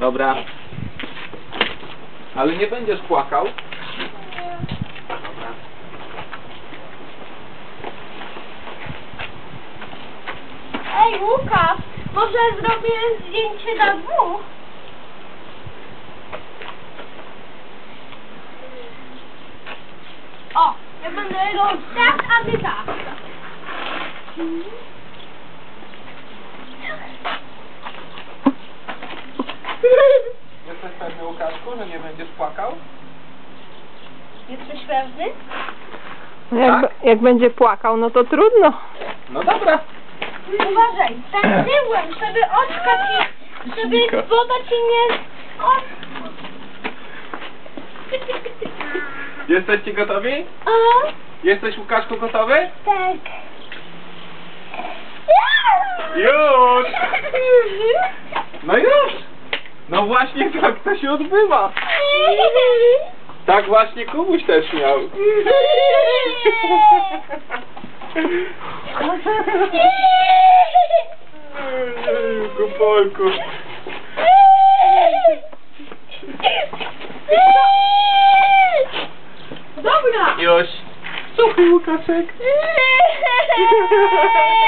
Dobra. Ale nie będziesz płakał. Dobra. Ej, Łukasz, może zrobię zdjęcie na dwóch? O, ja będę robić tak, a ty tak. Jesteś pewny, Łukaszku, że nie będziesz płakał? Jesteś pewny? Jak, Tak? jak będzie płakał, no to trudno. No dobra. Uważaj, tak tyłem, żeby oczka ci, żeby woda ci nie... O. Jesteście gotowi? O, Jesteś, Łukaszku, gotowy? tak. Już! No już! No właśnie tak to się odbywa. Tak właśnie Kubuś też miał. Kupolku. Dobra. Już. Słuchaj Łukaszek.